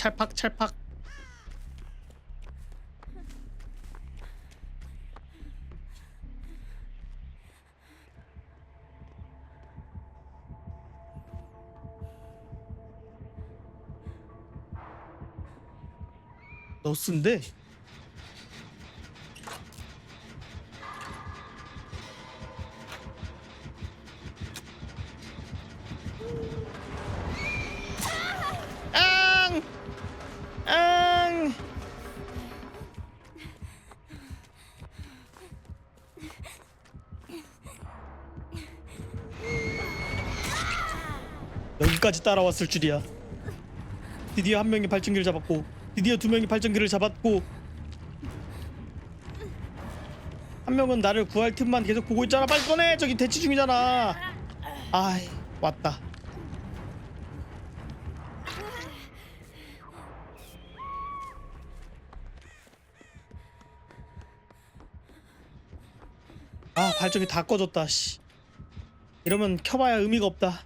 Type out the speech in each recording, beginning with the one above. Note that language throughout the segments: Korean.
찰팍 찰팍. 너스인데 여기까지 따라왔을 줄이야. 드디어 한 명이 발전기를 잡았고, 드디어 두 명이 발전기를 잡았고, 한 명은 나를 구할 틈만 계속 보고 있잖아. 빨리 꺼내. 저기 대치 중이잖아. 아이, 왔다. 아 발전기 다 꺼졌다 씨 이러면 켜봐야 의미가 없다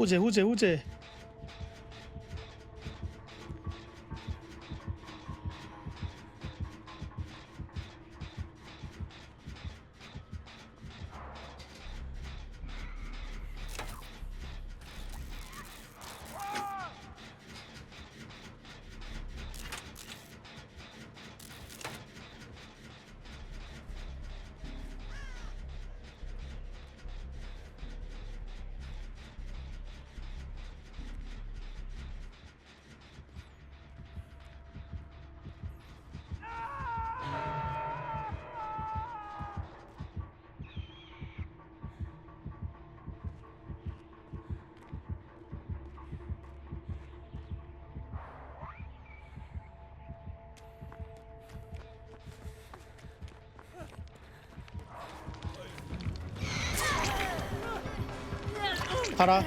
捂着捂着捂着 가라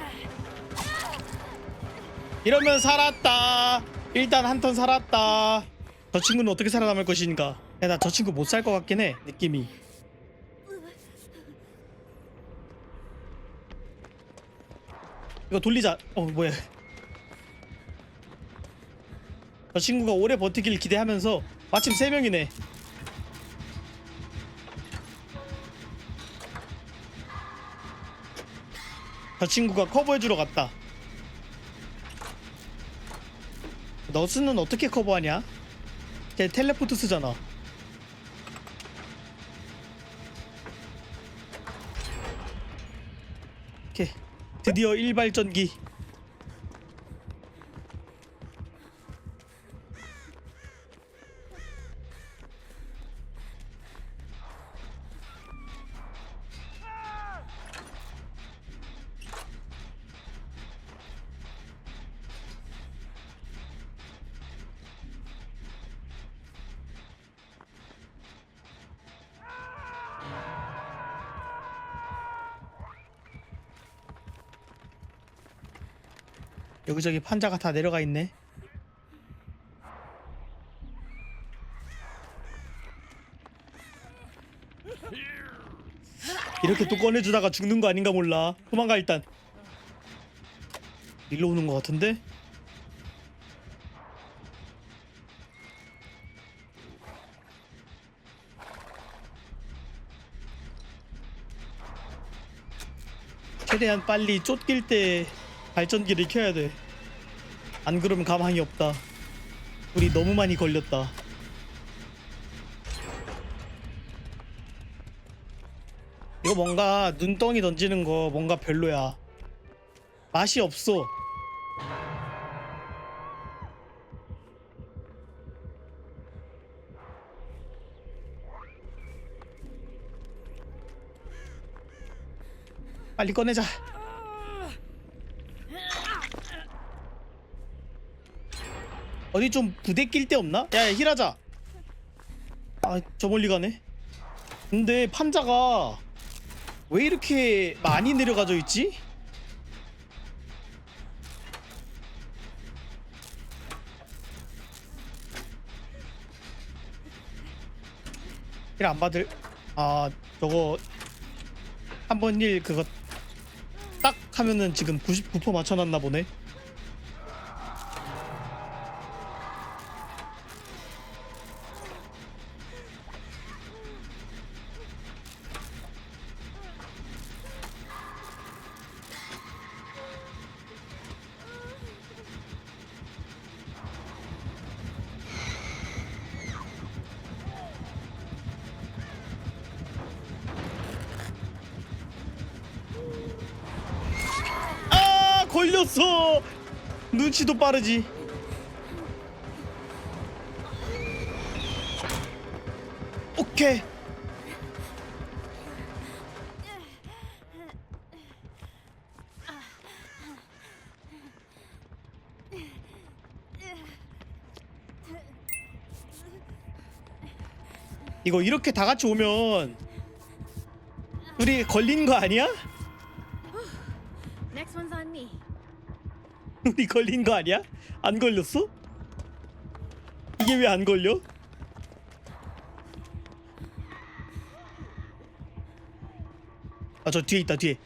이러면 살았다. 일단 한 턴 살았다. 저 친구는 어떻게 살아남을 것인가? 나 저 친구 못 살 것 같긴 해 느낌이. 이거 돌리자. 어 뭐야. 저 친구가 오래 버티길 기대하면서 마침 3명이네 저 친구가 커버해주러 갔다. 너스는 어떻게 커버하냐? 걔 텔레포트 쓰잖아. 오케이. 드디어 일발전기. 여기저기 판자가 다 내려가 있네. 이렇게 또 꺼내주다가 죽는 거 아닌가 몰라. 도망가 일단. 일로 오는 거 같은데? 최대한 빨리 쫓길 때 발전기를 켜야 돼. 안 그러면 가망이 없다. 우리 너무 많이 걸렸다. 이거 뭔가 눈덩이 던지는 거 뭔가 별로야. 맛이 없어. 빨리 꺼내자. 어디 좀 부대 낄 데 없나? 야, 야 힐하자 아저 멀리 가네 근데 판자가 왜 이렇게 많이 내려가져 있지? 일 안 받을 아 저거 한 번 일 그거 딱 하면은 지금 99% 맞춰놨나 보네 걸렸어. 눈치도 빠르지. 오케이. 이거 이렇게 다 같이 오면 우리 걸린 거 아니야? 우리 걸린 거 아니야? 안 걸렸어? 이게 왜 안 걸려? 아 저 뒤에 있다 뒤에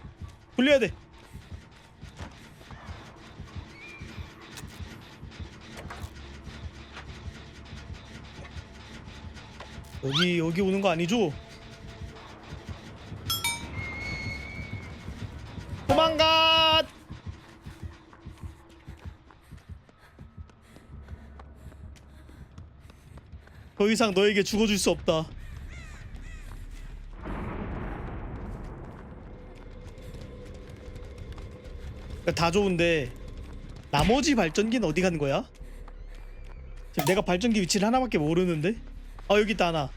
돌려야 돼 여기 여기 오는 거 아니죠? 더 이상 너에게 죽어줄 수 없다. 다 좋은데 나머지 발전기는 어디 간 거야? 지금 내가 발전기 위치를 하나밖에 모르는데? 아 여기 있다 하나.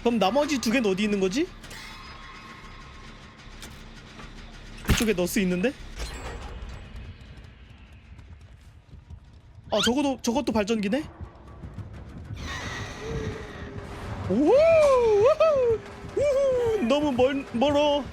그럼 나머지 두 개는 어디 있는 거지? 이쪽에 넣을 수 있는데? 아 저것도 저것도 발전기네? 우후 우후 우후 너무 멀 멀어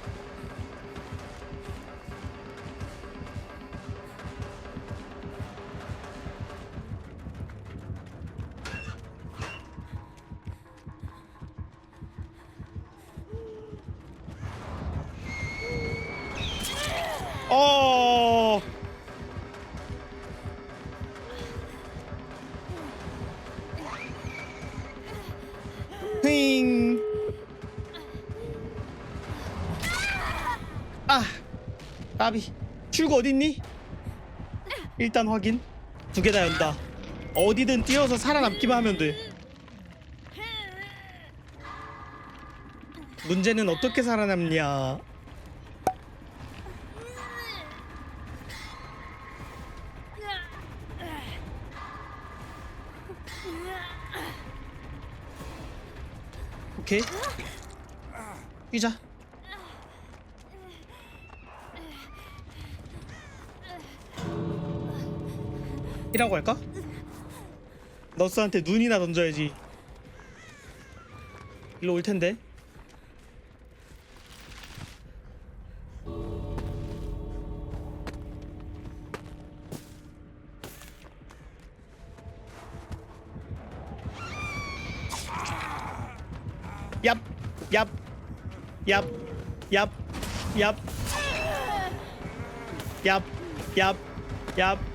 어 까비. 출구 어딨니? 일단 확인. 두 개 다 연다. 어디든 뛰어서 살아남기만 하면 돼. 문제는 어떻게 살아남냐? 오케이. 뛰자 이라고 할까? 너스한테 눈이나 던져야지. 일로 올 텐데. 얍, 얍, 얍, 얍, 얍, 얍, 얍, 얍,